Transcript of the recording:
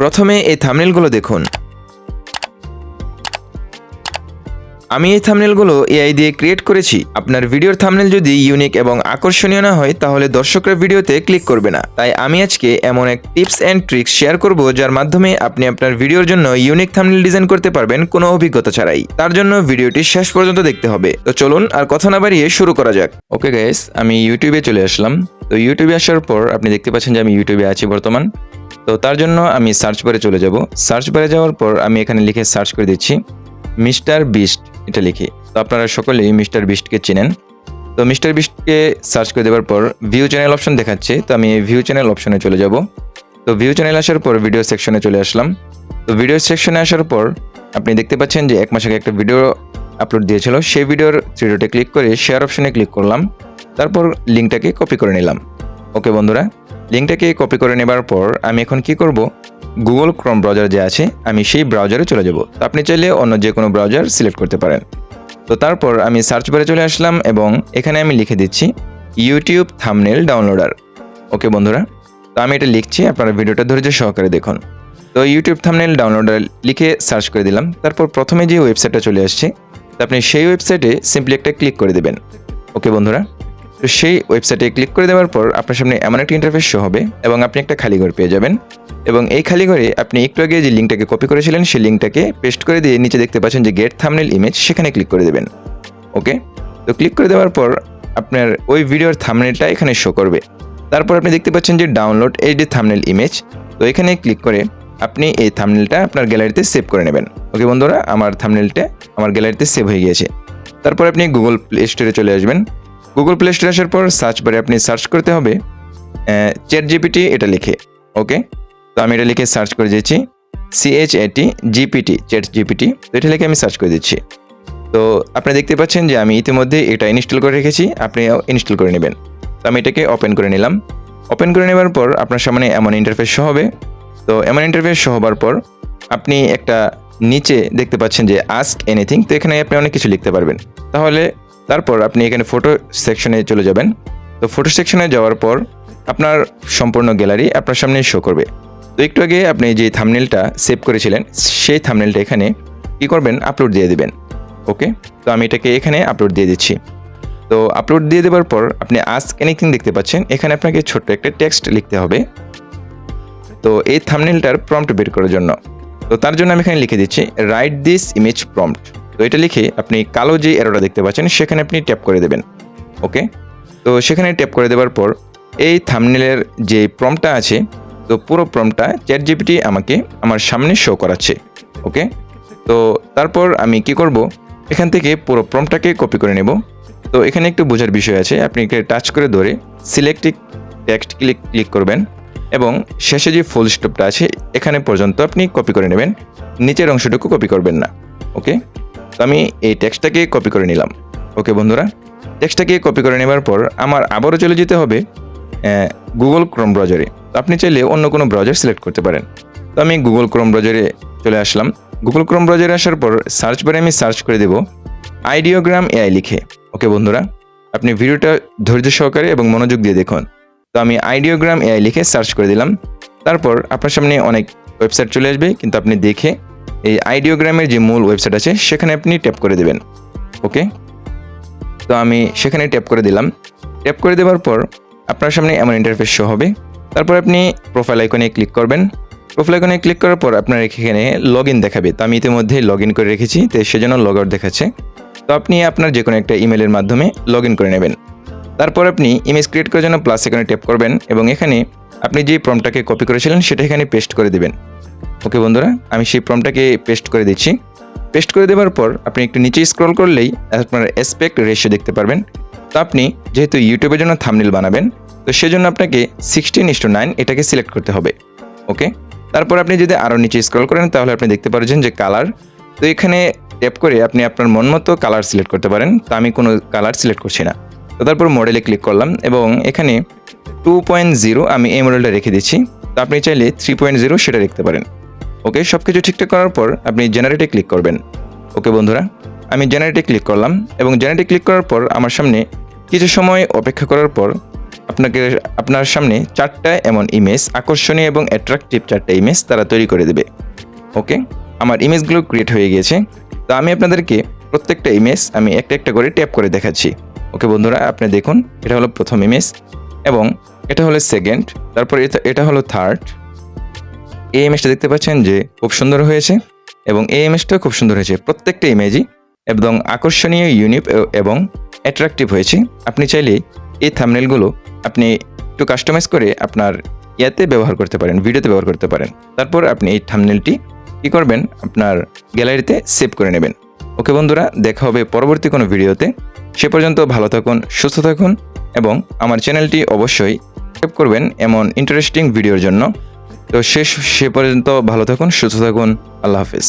প্রথমে এই থামনেলগুলো দেখুন। আমি এই থামনেলগুলো এআই দিয়ে ক্রিয়েট করেছি। আপনার ভিডিওর থামনেল যদি ইউনিক এবং আকর্ষণীয় না হয়, তাহলে দর্শকরা ভিডিওতে ক্লিক করবে না। তাই আমি আজকে এমন এক টিপস অ্যান্ড ট্রিক্স শেয়ার করব, যার মাধ্যমে আপনি আপনার ভিডিওর জন্য ইউনিক থামনেল ডিজাইন করতে পারবেন কোনো অভিজ্ঞতা ছাড়াই। তার জন্য ভিডিওটি শেষ পর্যন্ত দেখতে হবে। তো চলুন আর কথা না বাড়িয়ে শুরু করা যাক। ওকে গাইস আমি ইউটিউবে চলে আসলাম। তো ইউটিউবে আসার পর আপনি দেখতে পাচ্ছেন যে আমি ইউটিউবে আছি বর্তমান। তো তার জন্য আমি সার্চ বারে চলে যাব। সার্চ বারে যাওয়ার পর আমি এখানে লিখে সার্চ করে দিচ্ছি মিস্টার বিস্ট এটা লিখে। তো আপনারা সকলেই মিস্টার বিস্টকে চেনেন। তো মিস্টার বিস্টকে সার্চ করে দেওয়ার পর ভিউ চ্যানেল অপশন দেখাচ্ছে। তো আমি ভিউ চ্যানেল অপশনে চলে যাব। তো ভিউ চ্যানেল আসার পর ভিডিও সেকশনে চলে আসলাম। তো ভিডিও সেকশনে আসার পর আপনি দেখতে পাচ্ছেন যে এক মাস আগে একটা ভিডিও আপলোড দিয়েছিল। সেই ভিডিওর থ্রিডোটে ক্লিক করে শেয়ার অপশনে ক্লিক করলাম। তারপর লিঙ্কটাকে কপি করে নিলাম। ওকে বন্ধুরা, লিঙ্কটাকে কপি করে নেবার পর আমি এখন কি করব? গুগল ক্রোম ব্রাউজার যে আছে, আমি সেই ব্রাউজারে চলে যাব। তো আপনি চাইলে অন্য যে কোনো ব্রাউজার সিলেক্ট করতে পারেন। তো তারপর আমি সার্চ বারে চলে আসলাম এবং এখানে আমি লিখে দিচ্ছি ইউটিউব থামনেল ডাউনলোডার ওকে বন্ধুরা, তো আমি এটা লিখছি, আপনারা ভিডিওটা ধৈর্য সহকারে দেখুন। তো ইউটিউব থামনেল ডাউনলোডার লিখে সার্চ করে দিলাম। তারপর প্রথমে যে ওয়েবসাইটটা চলে আসছে, তো আপনি সেই ওয়েবসাইটে সিম্পলি একটা ক্লিক করে দেবেন। ওকে বন্ধুরা তো সেই ওয়েবসাইটে ক্লিক করে দেওয়ার পর আপনার সামনে এমন একটা ইন্টারফেস শো হবে এবং আপনি একটা খালি ঘর পেয়ে যাবেন। এবং এই খালি ঘরে আপনি একটু আগে যে লিঙ্কটাকে কপি করেছিলেন, সেই লিঙ্কটাকে পেস্ট করে দিয়ে নিচে দেখতে পাচ্ছেন যে গেট থামনেল ইমেজ সেখানে ক্লিক করে দেবেন। ওকে তো ক্লিক করে দেওয়ার পর আপনার ওই ভিডিওর থামনেলটা এখানে শো করবে। তারপর আপনি দেখতে পাচ্ছেন যে ডাউনলোড এই যে থামনেল ইমেজ তো এখানে ক্লিক করে আপনি এই থামনেলটা আপনার গ্যালারিতে সেভ করে নেবেন। ওকে বন্ধুরা, আমার থামনেলটা আমার গ্যালারিতে সেভ হয়ে গিয়েছে। তারপর আপনি গুগল প্লে স্টোরে চলে আসবেন। গুগল প্লে স্টোরে আসার পর সার্চ বারে আপনি সার্চ করতে হবে চ্যাট জিপিটি এটা লিখে ওকে তো আমি এটা লিখে সার্চ করে দিয়েছি সিএইচ এটি জিপিটি চ্যাট জিপিটি তো এটা লিখে আমি সার্চ করে দিচ্ছি। তো আপনি দেখতে পাচ্ছেন যে আমি ইতিমধ্যে এটা ইনস্টল করে রেখেছি আপনিও ইনস্টল করে নেবেন। তো আমি এটাকে ওপেন করে নিলাম। ওপেন করে নেবার পর আপনার সামনে এমন ইন্টারফেস শো হবে। তো এমন ইন্টারফেস শো হবার পর আপনি একটা নিচে দেখতে পাচ্ছেন যে আস্ক এনিথিং তো এখানে আপনি অনেক কিছু লিখতে পারবেন। তাহলে তারপর আপনি এখানে ফটো সেকশনে চলে যাবেন। তো ফটো সেকশনে যাওয়ার পর আপনার সম্পূর্ণ গ্যালারি আপনার সামনে শো করবে। তো একটু আগে আপনি যে থামনেলটা সেভ করেছিলেন, সেই থামনেলটা এখানে কী করবেন? আপলোড দিয়ে দেবেন। ওকে তো আমি এটাকে এখানে আপলোড দিয়ে দিচ্ছি। তো আপলোড দিয়ে দেওয়ার পর আপনি আস্ক এনিথিং দেখতে পাচ্ছেন। এখানে আপনাকে ছোট্ট একটা টেক্সট লিখতে হবে। তো এই থামনেলটার প্রম্পট বের করার জন্য। তো তার জন্য আমি এখানে লিখে দিচ্ছি রাইট দিস ইমেজ প্রম্পট তো এটা লিখে আপনি কালো যে এরোটা দেখতে পাচ্ছেন, সেখানে আপনি ট্যাপ করে দেবেন। ওকে তো সেখানে ট্যাপ করে দেওয়ার পর এই থামনেলের যে প্রম্পটটা আছে, তো পুরো প্রম্পটটা চ্যাট জিপিটি আমাকে আমার সামনে শো করাচ্ছে। ওকে তো তারপর আমি কি করব? এখান থেকে পুরো প্রম্পটটাকে কপি করে নেব। তো এখানে একটু বোঝার বিষয় আছে, আপনি টাচ করে ধরে সিলেক্টিক টেক্সট ক্লিক ক্লিক করবেন এবং শেষে যে ফুল স্টপটা আছে, এখানে পর্যন্ত আপনি কপি করে নেবেন, নিচের অংশটুকু কপি করবেন না। ওকে তো আমি এই টেক্সটটাকে কপি করে নিলাম। ওকে বন্ধুরা, টেক্সটটাকে কপি করে নেবার পর আমার আবারও চলে যেতে হবে গুগল ক্রোম ব্রাউজারে আপনি চাইলে অন্য কোনো ব্রাউজার সিলেক্ট করতে পারেন। তো আমি গুগল ক্রোম ব্রাউজারে চলে আসলাম। গুগল ক্রোম ব্রাউজারে আসার পর সার্চ বারে আমি সার্চ করে দেব আইডিওগ্রাম এআই লিখে। ওকে বন্ধুরা, আপনি ভিডিওটা ধৈর্য সহকারে এবং মনোযোগ দিয়ে দেখুন। তো আমি আইডিওগ্রাম এআই লিখে সার্চ করে দিলাম। তারপর আপনার সামনে অনেক ওয়েবসাইট চলে আসবে, কিন্তু আপনি দেখে এই আইডিওগ্রামের যে মূল ওয়েবসাইট আছে, সেখানে আপনি ট্যাপ করে দেবেন। ওকে? তো আমি সেখানে ট্যাপ করে দিলাম। ট্যাপ করে দেওয়ার পর আপনার সামনে এমন ইন্টারফেস শো হবে। তারপর আপনি প্রোফাইল আইকনে ক্লিক করবেন। প্রোফাইল আইকনে ক্লিক করার পর আপনার এখানে লগ ইন দেখাবে। তো আমি ইতিমধ্যে লগ ইন করে রেখেছি, তো সেজন্য লগ আউট দেখাচ্ছে। তো আপনি আপনার যে কোনো একটা ইমেলের মাধ্যমে লগ ইন করে নেবেন। তারপর আপনি ইমেজ ক্রিয়েট করার জন্য প্লাস এখানে ট্যাপ করবেন এবং এখানে আপনি যে প্রমটাকে কপি করেছিলেন, সেটা এখানে পেস্ট করে দেবেন। ওকে বন্ধুরা, আমি সেই প্রমটাকে পেস্ট করে দিচ্ছি। পেস্ট করে দেওয়ার পর, আপনি একটু নিচে স্ক্রল করলেই আপনার অ্যাসপেক্ট রেশিও দেখতে পারবেন। তো আপনি যেহেতু ইউটিউবের জন্য থামনিল বানাবেন, তো সেজন্য আপনাকে সিক্সটিন ইস নাইন এটাকে সিলেক্ট করতে হবে। ওকে তারপর আপনি যদি আরও নিচে স্ক্রল করেন, তাহলে আপনি দেখতে পারছেন যে কালার তো এখানে ট্যাপ করে আপনি আপনার মন মতো কালার সিলেক্ট করতে পারেন। তো আমি কোনো কালার সিলেক্ট করছি না। তো তারপর মডেলে ক্লিক করলাম এবং এখানে টু পয়েন্ট জিরো আমি এই মডেলটা রেখে দিচ্ছি। তো আপনি চাইলে থ্রি পয়েন্ট জিরো সেটা দেখতে পারেন। ওকে সব কিছু ঠিকঠাক করার পর আপনি জেনারেটে ক্লিক করবেন। ওকে বন্ধুরা, আমি জেনারেটে ক্লিক করলাম এবং জেনারেটে ক্লিক করার পর আমার সামনে কিছু সময় অপেক্ষা করার পর আপনাকে, আপনার সামনে চারটা এমন ইমেজ আকর্ষণীয় এবং অ্যাট্রাকটিভ চারটা ইমেজ তারা তৈরি করে দেবে। ওকে আমার ইমেজগুলো ক্রিয়েট হয়ে গিয়েছে। তো আমি আপনাদেরকে প্রত্যেকটা ইমেজ আমি একটা একটা করে ট্যাপ করে দেখাচ্ছি। ওকে বন্ধুরা, আপনি দেখুন, এটা হলো প্রথম ইমেজ এবং এটা হলো সেকেন্ড তারপর এটা এটা হলো থার্ড এই ইমেজটা দেখতে পাচ্ছেন যে খুব সুন্দর হয়েছে এবং এই ইমেজটাও খুব সুন্দর হয়েছে। প্রত্যেকটা ইমেজই এবং আকর্ষণীয় ইউনিক এবং অ্যাট্রাকটিভ হয়েছে। আপনি চাইলে এই থামনেলগুলো আপনি একটু কাস্টমাইজ করে আপনার ইয়াতে ব্যবহার করতে পারেন ভিডিওতে ব্যবহার করতে পারেন। তারপর আপনি এই থামনেলটি কী করবেন? আপনার গ্যালারিতে সেভ করে নেবেন। ওকে বন্ধুরা, দেখা হবে পরবর্তী কোনো ভিডিওতে। সে পর্যন্ত ভালো থাকুন, সুস্থ থাকুন এবং আমার চ্যানেলটি অবশ্যই সাবস্ক্রাইব করবেন এমন ইন্টারেস্টিং ভিডিওর জন্য। তো শেষ, সে পর্যন্ত ভালো থাকুন, সুস্থ থাকুন, আল্লাহ হাফিজ।